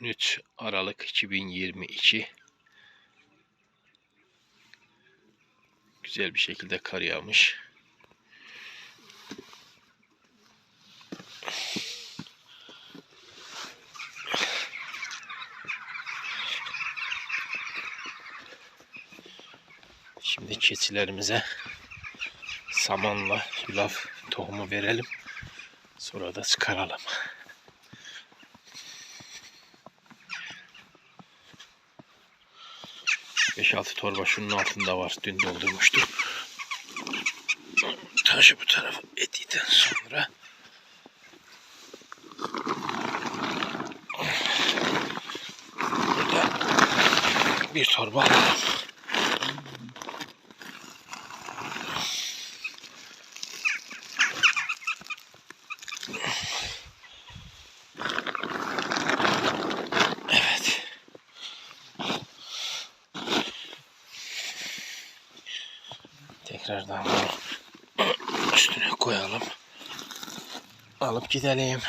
13 Aralık 2022 Güzel bir şekilde kar yağmış. Şimdi keçilerimize samanla yulaf tohumu verelim. Sonra da çıkaralım. Beş altı torba şunun altında var. Dün doldurmuştum. Taşı bu tarafa ettikten sonra burada bir torba alalım. Evet. Tekrardan üstüne koyalım. Alıp gidelim.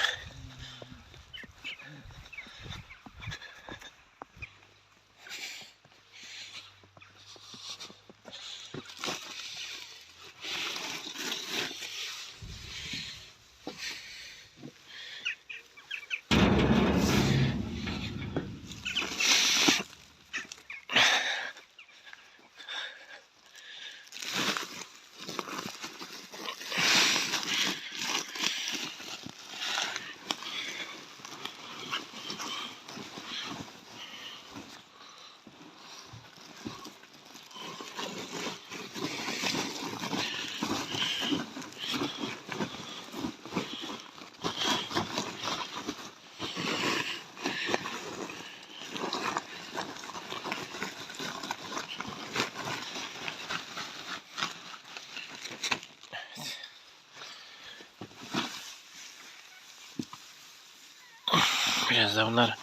Biraz da bunlar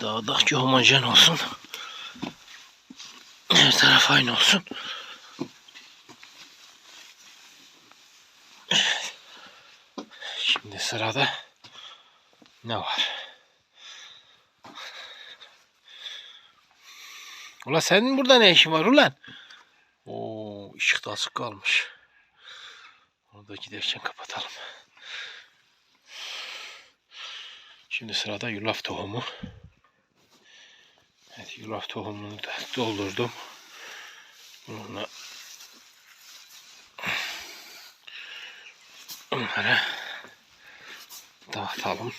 dağdaki homojen olsun. Her taraf aynı olsun. Şimdi sırada ne var? Ulan senin burada ne işin var ulan? Oo, ışık da asık kalmış. Onu da giderken kapatalım. Şimdi sırada yulaf tohumu. Evet, yulaf tohumunu da doldurdum. Bununla onları dağıtalım.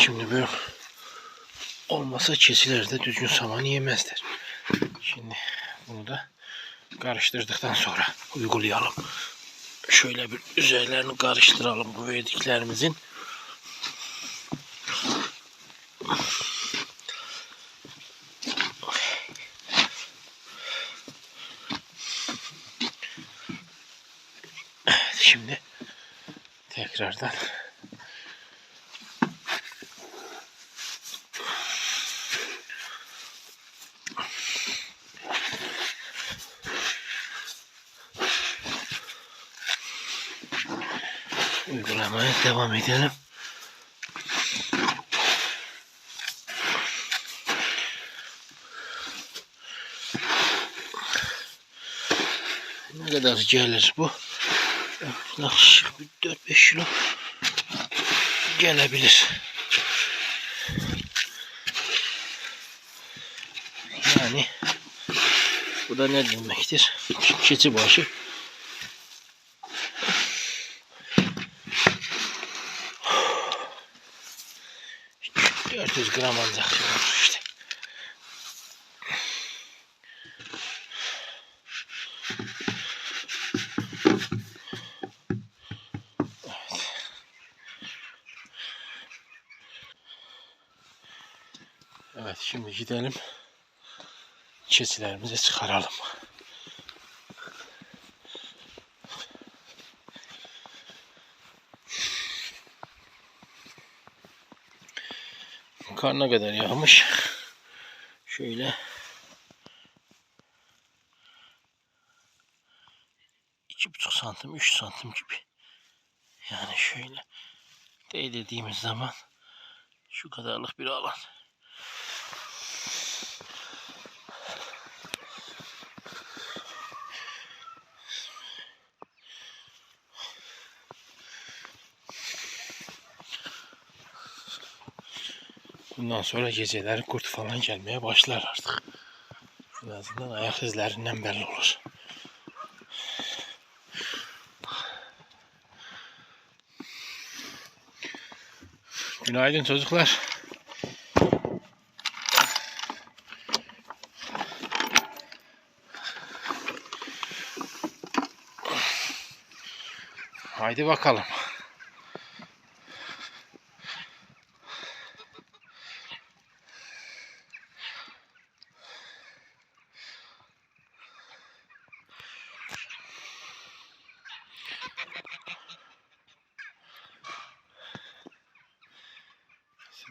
Şimdi bu olmasa keçiler de düzgün saman yemezler. Şimdi bunu da karıştırdıktan sonra uygulayalım. Şöyle bir üzerlerini karıştıralım bu verdiklerimizin. Evet, şimdi tekrardan uygulamaya devam edelim. Ne kadar gelir bu? Yaklaşık bir 4-5 kilo gelebilir. Yani bu da ne demektir? Keçi başı 400 gram ancak işte. Evet. Evet şimdi gidelim. Keçilerimizi çıkaralım. Kar ne kadar yağmış. Şöyle iki buçuk santim, üç santim gibi. Yani şöyle değdirdiğimiz zaman şu kadarlık bir alan. Bundan sonra geceleri kurt falan gelmeye başlar artık. En azından ayak izlerinden belli olur. Günaydın çocuklar. Haydi bakalım.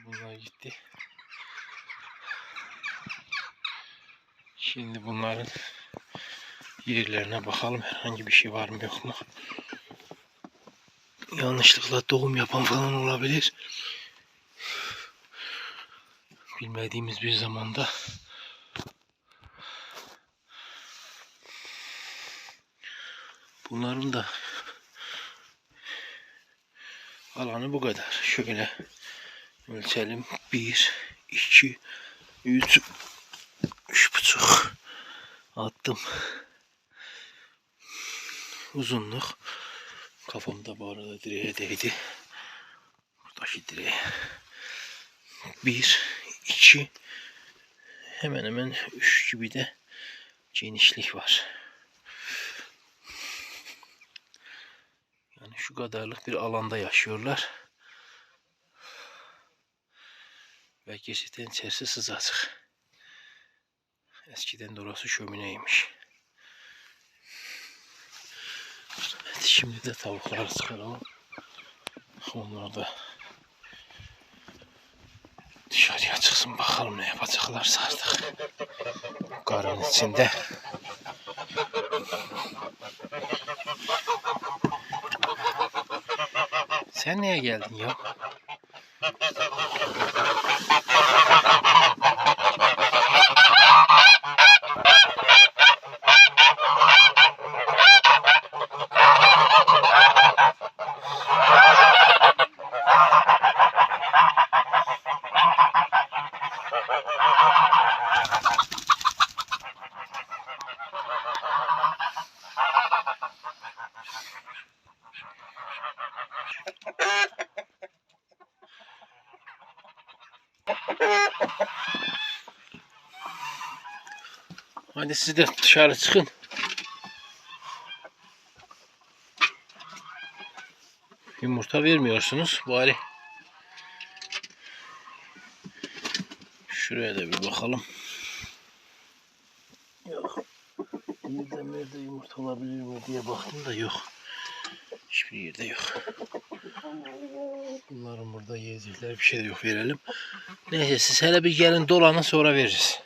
Bunlar gitti. Şimdi bunların yerlerine bakalım herhangi bir şey var mı yok mu? Yanlışlıkla doğum yapan falan olabilir. Bilmediğimiz bir zamanda bunların da alanı bu kadar. Şöyle ölçelim. 1, 2, 3, üç buçuk attım. Uzunluk kafamda bu arada direğe değdi. Buradaki direğe. 1, 2, hemen hemen 3 gibi de genişlik var. Yani şu kadarlık bir alanda yaşıyorlar. Ve gerçekten içerisi sızacak. Eskiden de orası şömineymiş. Evet, şimdi de tavukları çıkaralım. Onlar da dışarıya çıksın bakalım ne yapacaklarsa artık. Karın içinde. Sen niye geldin ya? Hadi siz de dışarı çıkın. Yumurta vermiyorsunuz bari. Şuraya da bir bakalım. Yok. Nerede nerede yumurta olabilir mi diye baktım da yok. Hiçbir yerde yok. Bunların burada yiyecekler bir şey de yok verelim. Neyse siz hele bir gelin dolanın sonra veririz.